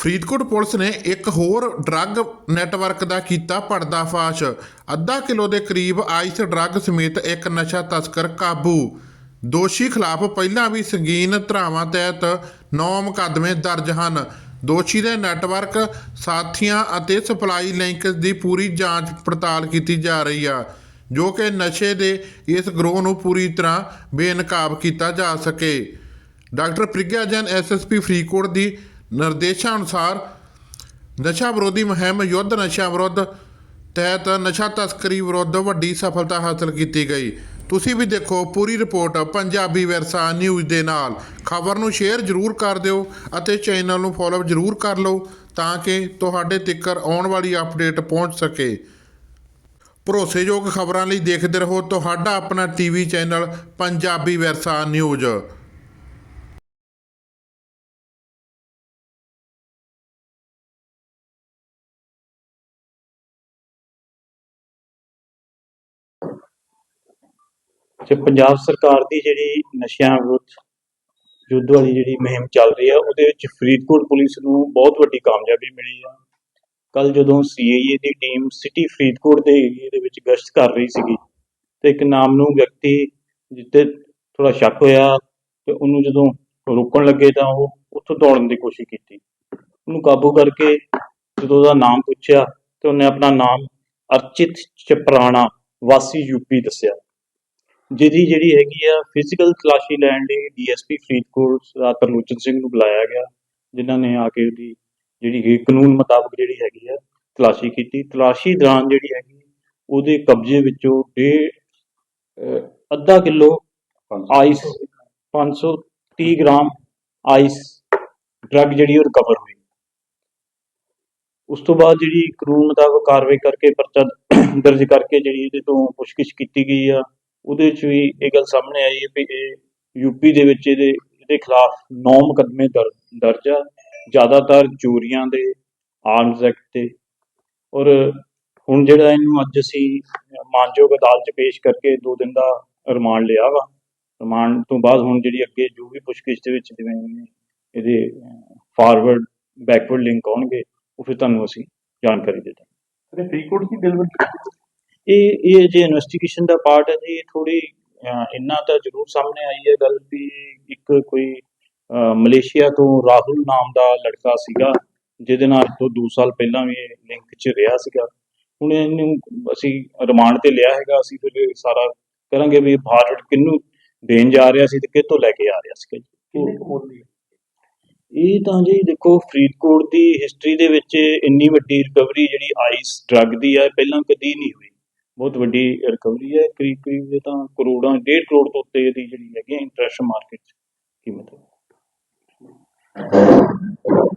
Faridkot police ਨੇ ਇੱਕ ਹੋਰ ਡਰੱਗ ਨੈਟਵਰਕ ਦਾ ਕੀਤਾ ਪਰਦਾਫਾਸ਼। ਅੱਧਾ ਕਿਲੋ ਦੇ ਕਰੀਬ ਆਈਸ ਡਰੱਗ ਸਮੇਤ ਇੱਕ ਨਸ਼ਾ ਤਸਕਰ ਕਾਬੂ। ਦੋਸ਼ੀ ਖਿਲਾਫ ਪਹਿਲਾਂ ਵੀ ਸੰਗੀਨ ਧਾਰਾਵਾਂ ਤਹਿਤ 9 ਮੁਕੱਦਮੇ ਦਰਜ ਹਨ। ਦੋਸ਼ੀ ਦੇ ਨੈਟਵਰਕ, ਸਾਥੀਆਂ ਅਤੇ ਸਪਲਾਈ ਲਿੰਕ ਦੀ ਪੂਰੀ ਜਾਂਚ ਪੜਤਾਲ ਕੀਤੀ ਜਾ ਰਹੀ ਆ, ਜੋ ਕਿ ਨਸ਼ੇ ਦੇ ਇਸ ਗਰੋਹ ਨੂੰ ਪੂਰੀ ਤਰ੍ਹਾਂ ਬੇਨਕਾਬ ਕੀਤਾ ਜਾ ਸਕੇ। ਡਾਕਟਰ ਪ੍ਰਗਿਆ ਜੈਨ ਐਸਐਸਪੀ ਫਰੀਦਕੋਟ ਦੀ ਨਿਰਦੇਸ਼ਾਂ ਅਨੁਸਾਰ ਨਸ਼ਾ ਵਿਰੋਧੀ ਮੁਹਿੰਮ ਯੁੱਧ ਨਸ਼ਾ ਵਿਰੁੱਧ ਤਹਿਤ ਨਸ਼ਾ ਤਸਕਰੀ ਵਿਰੁੱਧ ਵੱਡੀ ਸਫਲਤਾ ਹਾਸਲ ਕੀਤੀ ਗਈ। ਤੁਸੀਂ ਵੀ ਦੇਖੋ ਪੂਰੀ ਰਿਪੋਰਟ ਪੰਜਾਬੀ ਵਿਰਸਾ ਨਿਊਜ਼ ਦੇ ਨਾਲ। ਖਬਰ ਨੂੰ ਸ਼ੇਅਰ ਜ਼ਰੂਰ ਕਰ ਦਿਓ ਅਤੇ ਚੈਨਲ ਨੂੰ ਫੋਲੋ ਜ਼ਰੂਰ ਕਰ ਲਓ ਤਾਂ ਕਿ ਤੁਹਾਡੇ ਤੱਕ ਆਉਣ ਵਾਲੀ ਅਪਡੇਟ ਪਹੁੰਚ ਸਕੇ। ਭਰੋਸੇਯੋਗ ਖਬਰਾਂ ਲਈ ਦੇਖਦੇ ਰਹੋ ਤੁਹਾਡਾ ਆਪਣਾ ਟੀਵੀ ਚੈਨਲ ਪੰਜਾਬੀ ਵਿਰਸਾ ਨਿਊਜ਼। ਤੇ ਪੰਜਾਬ ਸਰਕਾਰ ਦੀ ਜਿਹੜੀ ਨਸ਼ਿਆਂ ਵਿਰੁੱਧ ਯੁੱਧ ਵਾਲੀ ਜਿਹੜੀ ਮੁਹਿੰਮ ਚੱਲ ਰਹੀ ਹੈ ਉਹਦੇ ਵਿੱਚ ਫਰੀਦਕੋਟ ਪੁਲਿਸ ਨੂੰ ਬਹੁਤ ਵੱਡੀ ਕਾਮਯਾਬੀ ਮਿਲੀ ਹੈ ਕੱਲ ਜਦੋਂ ਸੀਆਈਏ ਦੀ ਟੀਮ ਸਿਟੀ ਫਰੀਦਕੋਟ ਦੇ ਏਰੀਏ ਦੇ ਵਿੱਚ ਗਸ਼ਤ ਕਰ ਰਹੀ ਸੀਗੀ ਤੇ ਇੱਕ ਨਾਮ ਨੂੰ ਵਿਅਕਤੀ ਜਿੱਤੇ ਥੋੜਾ ਸ਼ੱਕ ਹੋਇਆ ਤੇ ਉਹਨੂੰ ਜਦੋਂ ਰੋਕਣ ਲੱਗੇ ਤਾਂ ਉਹ ਉੱਥੋਂ ਦੌੜਨ ਦੀ ਕੋਸ਼ਿਸ਼ ਕੀਤੀ। ਉਹਨੂੰ ਕਾਬੂ ਕਰਕੇ ਜਦੋਂ ਉਹਦਾ ਨਾਮ ਪੁੱਛਿਆ ਤੇ ਉਹਨੇ ਆਪਣਾ ਨਾਮ ਅਰਚਿਤ ਚਪਰਾਣਾ ਵਾਸੀ ਯੂਪੀ ਦੱਸਿਆ। ਜਿਹਦੀ ਜਿਹੜੀ ਹੈਗੀ ਆ ਫਿਜ਼ੀਕਲ ਤਲਾਸ਼ੀ ਲੈਣ ਲਈ ਡੀਐਸਪੀ ਫਰੀਦਕੋਟ ਸਰਦਾਰ ਤਰਲੋਚਨ ਸਿੰਘ ਨੂੰ ਬੁਲਾਇਆ ਗਿਆ, ਜਿਨ੍ਹਾਂ ਨੇ ਆ ਕੇ ਉਹਦੀ ਜਿਹੜੀ ਕਿ ਕਾਨੂੰਨ ਮੁਤਾਬਕ ਜਿਹੜੀ ਹੈਗੀ ਆ ਤਲਾਸ਼ੀ ਕੀਤੀ। ਤਲਾਸ਼ੀ ਦੌਰਾਨ ਜਿਹੜੀ ਹੈਗੀ, ਉਹਦੇ ਕਬਜ਼ੇ ਵਿੱਚੋਂ ਡੇ ਅਹ ਅੱਧਾ kilo ice 530 gram ice drug ਜਿਹੜੀ ਉਹ ਰਿਕਵਰ ਹੋਈ। ਉਸ ਤੋਂ ਬਾਅਦ ਜਿਹੜੀ ਕਾਨੂੰਨ ਮੁਤਾਬਕ ਕਾਰਵਾਈ ਕਰਕੇ ਪਰਚਾ ਦਰਜ ਕਰਕੇ ਜਿਹੜੀ ਇਹਦੇ ਤੋਂ ਪੁੱਛਗਿੱਛ ਕੀਤੀ ਗਈ ਆ। ਉਹਦੇ ਵਿੱਚ ਵੀ ਇਹ ਗੱਲ ਸਾਹਮਣੇ ਆਈ ਹੈ ਵੀ ਇਹ ਯੂਪੀ ਦੇ ਵਿੱਚ ਇਹਦੇ ਇਹਦੇ ਖਿਲਾਫ 9 ਮੁਕੱਦਮੇ ਦਰਜ ਆ। ਜ਼ਿਆਦਾਤਰ ਚੋਰੀਆਂ ਦੇ ਆਰਮਸ ਐਕਟ ਤੇ। ਔਰ ਹੁਣ ਜਿਹੜਾ ਇਹਨੂੰ ਅੱਜ ਅਸੀਂ ਮਾਨਯੋਗ ਅਦਾਲਤ 'ਚ ਪੇਸ਼ ਕਰਕੇ 2 ਦਿਨ ਦਾ ਰਿਮਾਂਡ ਲਿਆ ਵਾ। ਰਿਮਾਂਡ ਤੋਂ ਬਾਅਦ ਹੁਣ ਜਿਹੜੀ ਅੱਗੇ ਜੋ ਵੀ ਪੁੱਛਗਿੱਛ ਦੇ ਵਿੱਚ ਜਿਵੇਂ ਇਹਦੇ ਫਾਰਵਰਡ ਬੈਕਵਰਡ ਲਿੰਕ ਆਉਣਗੇ, ਉਹ ਫਿਰ ਤੁਹਾਨੂੰ ਅਸੀਂ ਜਾਣਕਾਰੀ ਦੇ ਦਾਂਗੇ। ਫਰੀਦਕੋਟ ਦੀ ਡਿਲੀਵਰੀ ਇਹ ਇਹ ਜੇ ਇਨਵੈਸਟੀਗੇਸ਼ਨ ਦਾ ਪਾਰਟ ਹੈ ਜੀ ਥੋੜੀ ਇੰਨਾ ਤਾਂ ਜ਼ਰੂਰ ਸਾਹਮਣੇ ਆਈ ਹੈ ਗੱਲ ਵੀ ਇੱਕ ਕੋਈ ਮਲੇਸ਼ੀਆ ਤੋਂ ਰਾਹੁਲ ਨਾਮ ਦਾ ਲੜਕਾ ਸੀਗਾ ਜਿਹਦੇ ਨਾਲ ਤੋਂ 2 ਸਾਲ ਪਹਿਲਾਂ ਵੀ ਲਿੰਕ 'ਚ ਰਿਹਾ ਸੀਗਾ। ਹੁਣ ਇਹਨੂੰ ਅਸੀਂ ਰਿਮਾਂਡ ਤੇ ਲਿਆ ਹੈਗਾ ਅਸੀਂ ਫਿਰ ਸਾਰਾ ਕਰਾਂਗੇ ਵੀ ਫਾਰਵਰਡ ਕਿਹਨੂੰ ਦੇਣ ਜਾ ਰਿਹਾ ਸੀ ਤੇ ਕਿੱਥੋਂ ਲੈ ਕੇ ਆ ਰਿਹਾ ਸੀਗਾ ਜੀ। ਕਿੰਨੇ ਕੁ ਮੁੱਲ ਦੀ? ਇਹ ਤਾਂ ਜੀ ਦੇਖੋ ਫਰੀਦਕੋਟ ਦੀ ਹਿਸਟਰੀ ਦੇ ਵਿੱਚ ਇੰਨੀ ਵੱਡੀ ਰਿਕਵਰੀ ਜਿਹੜੀ ਆਈਸ ਡਰੱਗ ਦੀ ਹੈ ਪਹਿਲਾਂ ਕਦੀ ਨਹੀਂ ਹੋਈ। ਬਹੁਤ ਵੱਡੀ ਰਿਕਵਰੀ ਹੈ। ਕਰੀਬ ਕਰੀਬ ਇਹ ਤਾਂ ਕਰੋੜਾਂ, ਡੇਢ ਕਰੋੜ ਤੋਂ ਉੱਤੇ ਦੀ ਜਿਹੜੀ ਹੈਗੀ ਇੰਟਰਸਟ ਮਾਰਕੀਟ 'ਚ ਕੀਮਤ। ਹੈ